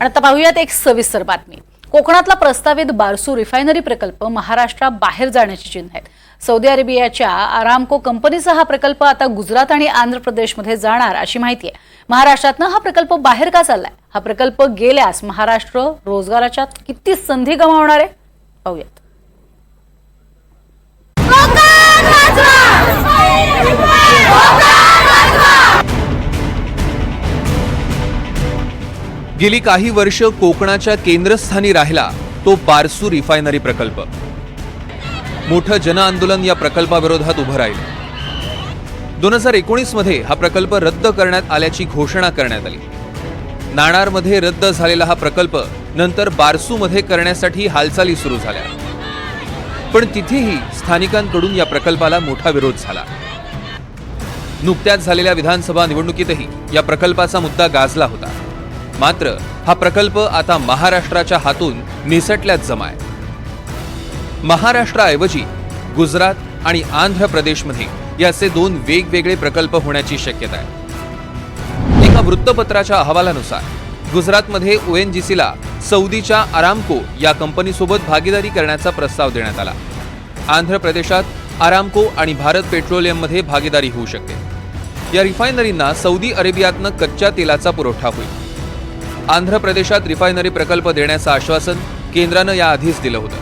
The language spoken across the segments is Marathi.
आणि आता पाहूयात एक सविस्तर बातमी. कोकणातला प्रस्तावित बारसू रिफायनरी प्रकल्प महाराष्ट्राबाहेर जाण्याची चिन्ह आहेत. सौदी अरेबियाच्या आरामको कंपनीचा हा प्रकल्प आता गुजरात आणि आंध्र प्रदेशमध्ये जाणार अशी माहिती आहे. महाराष्ट्रातनं हा प्रकल्प बाहेर का चाललाय? हा प्रकल्प गेल्यास महाराष्ट्र रोजगाराच्या किती संधी गमावणार आहे? पाहूयात. गेली काही वर्ष कोकणाच्या केंद्रस्थानी राहिला तो बारसू रिफायनरी प्रकल्प. मोठं जनआंदोलन या प्रकल्पाविरोधात उभं राहिलं. दोन हजार एकोणीसमध्ये हा प्रकल्प रद्द करण्यात आल्याची घोषणा करण्यात आली. नाणारमध्ये रद्द झालेला हा प्रकल्प नंतर बारसूमध्ये करण्यासाठी हालचाली सुरू झाल्या. पण तिथेही स्थानिकांकडून या प्रकल्पाला मोठा विरोध झाला. नुकत्याच झालेल्या विधानसभा निवडणुकीतही या प्रकल्पाचा मुद्दा गाजला होता. मात्र हा प्रकल्प आता महाराष्ट्राच्या हातून निसटल्यात जमाय. महाराष्ट्राऐवजी गुजरात आणि आंध्र प्रदेशमध्ये याचे दोन वेगवेगळे प्रकल्प होण्याची शक्यता आहे. एका वृत्तपत्राच्या अहवालानुसार गुजरातमध्ये ओएनजीसीला सौदीच्या आरामको या कंपनीसोबत भागीदारी करण्याचा प्रस्ताव देण्यात आला. आंध्र प्रदेशात आरामको आणि भारत पेट्रोलियममध्ये भागीदारी होऊ शकते. या रिफायनरींना सौदी अरेबियातनं कच्च्या तेलाचा पुरवठा होईल. आंध्र प्रदेशात रिफायनरी प्रकल्प देण्याचं आश्वासन केंद्रानं याआधीच दिलं होतं.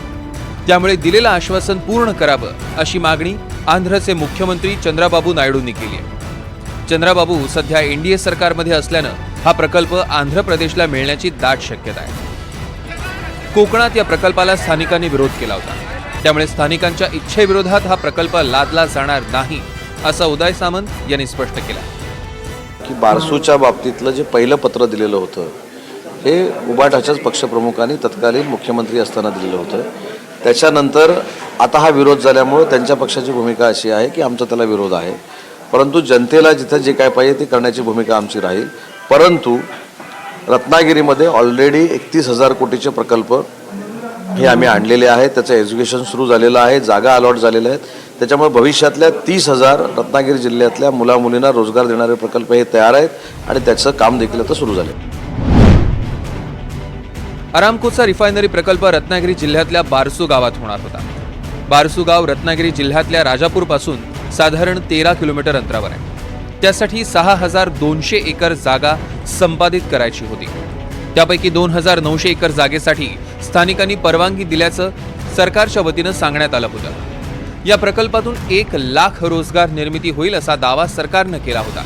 त्यामुळे दिलेलं आश्वासन पूर्ण करावं अशी मागणी आंध्रचे मुख्यमंत्री चंद्राबाबू नायडूंनी केली आहे. चंद्राबाबू सध्या एनडीए सरकारमध्ये असल्यानं हा प्रकल्प आंध्र प्रदेशला मिळण्याची दाट शक्यता आहे. कोकणात या प्रकल्पाला स्थानिकांनी विरोध केला होता. त्यामुळे स्थानिकांच्या इच्छेविरोधात हा प्रकल्प लादला जाणार नाही असं उदय सामंत यांनी स्पष्ट केलं. की बारसूच्या बाबतीतलं जे पहिलं पत्र दिलेलं होतं हे उबाटाच्याच पक्षप्रमुखांनी तत्कालीन मुख्यमंत्री असताना दिलेलं होतं. त्याच्यानंतर आता हा विरोध झाल्यामुळं त्यांच्या पक्षाची भूमिका अशी आहे की आमचा त्याला विरोध आहे. परंतु जनतेला जिथं जे काय पाहिजे ते करण्याची भूमिका आमची राहील. परंतु रत्नागिरीमध्ये ऑलरेडी एकतीस हजार कोटीचे प्रकल्प हे आम्ही आणलेले आहेत. त्याचं एज्युकेशन सुरू झालेलं आहे जागा अलॉट झालेल्या आहेत. त्याच्यामुळे भविष्यातल्या तीस हजार रत्नागिरी जिल्ह्यातल्या मुलामुलींना रोजगार देणारे प्रकल्प हे तयार आहेत आणि त्याचं काम देखील आता सुरू झालं. अरामकोचा रिफायनरी प्रकल्प रत्नागिरी जिल्ह्यातल्या बारसू गावात होणार होता. बारसू गाव रत्नागिरी जिल्ह्यातल्या राजापूरपासून साधारण तेरा किलोमीटर अंतरावर आहे. त्यासाठी सहा हजार दोनशे एकर जागा संपादित करायची होती. त्यापैकी दोन हजार नऊशे एकर जागेसाठी स्थानिकांनी परवानगी दिल्याचं सरकारच्या वतीनं सांगण्यात आलं होतं. या प्रकल्पातून एक लाख रोजगार निर्मिती होईल असा दावा सरकारनं केला होता.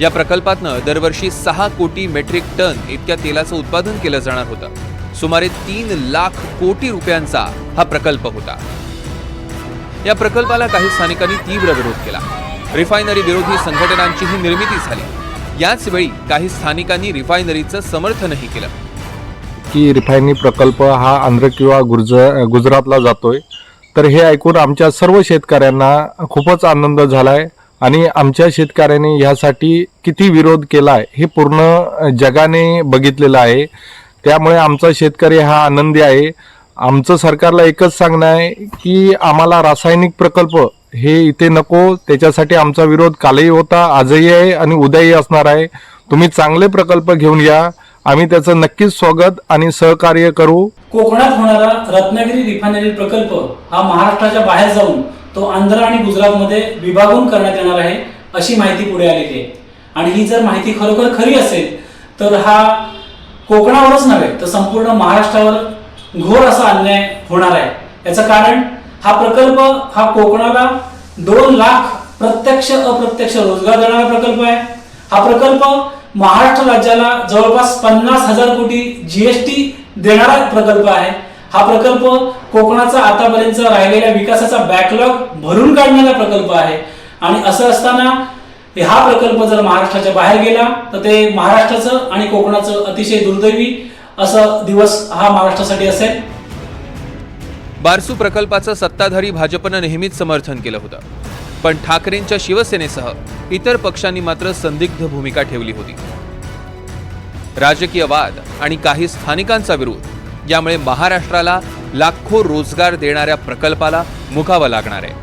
या प्रकल्पातनं दरवर्षी सहा कोटी मेट्रिक टन इतक्या तेलाचं उत्पादन केलं जाणार होतं. सुमारे तीन लाख कोटी रुपयांचा हा प्रकल्प होता. या प्रकल्पाला काही स्थानिकांनी तीव्र विरोध केला. रिफायनरी विरोधी संघटनांचीही निर्मिती झाली. याच वेळी काही स्थानिकांनी रिफायनरीचं समर्थनही केलं. की रिफायनरी प्रकल्प हा आंध्र किंवा गुर्ज गुजरातला जातोय. तर हे ऐकून आमच्या सर्व शेतकऱ्यांना खूपच आनंद झालाय आणि आमच्या शेतकऱ्यांनी ह्यासाठी किती विरोध केलाय हे पूर्ण जगाने बघितलेलं आहे. त्यामुळे आमचा शेतकरी हा आनंदी आहे. आमचं सरकारला एकच सांगणं आहे की आम्हाला रासायनिक प्रकल्प हे इथे नको त्याच्यासाठी आमचा विरोध कालही होता आजही आहे आणि उद्याही असणार आहे. तुम्ही चांगले प्रकल्प घेऊन या. आम्ही त्याचं नक्कीच स्वागत आणि सहकार्य करू. कोकणात होणारा रत्नागिरी रिफायनरी प्रकल्प हा महाराष्ट्राच्या बाहेर जाऊन तो आंध्र आणि गुजरातमध्ये विभागून करण्यात येणार आहे अशी माहिती पुढे आलेली आहे. आणि ही जर माहिती खरोखर खरी असेल तर हा कोकणावरच नव्हे तर संपूर्ण महाराष्ट्रावर घोर असा अन्याय होणार आहे. याचं कारण हा प्रकल्प हा कोकणाला दोन लाख प्रत्यक्ष अप्रत्यक्ष रोजगार देणारा प्रकल्प आहे. हा प्रकल्प महाराष्ट्र राज्याला जवळपास पन्नास हजार कोटी जीएसटी देणारा प्रकल्प आहे. हा प्रकल्प कोकणाचा आतापर्यंत राहिलेल्या विकासाचा बॅकलॉग भरून काढणारा प्रकल्प आहे. आणि असं असताना हा प्रकल्प जर महाराष्ट्राच्या बाहेर गेला तर ते महाराष्ट्राचं आणि कोकणाचं अतिशय दुर्दैवी असं दिवस हा महाराष्ट्रासाठी असेल. बारसू प्रकल्पाचं सत्ताधारी भाजपनं नेहमीच समर्थन केलं होतं. पण ठाकरेंच्या शिवसेनेसह इतर पक्षांनी मात्र संदिग्ध भूमिका ठेवली होती. राजकीय वाद आणि काही स्थानिकांचा विरोध यामुळे महाराष्ट्राला लाखो रोजगार देणाऱ्या प्रकल्पाला मुकावं लागणार आहे.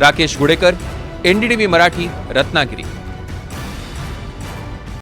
राकेश गुडेकर एनडीटीव्ही मराठी रत्नागिरी.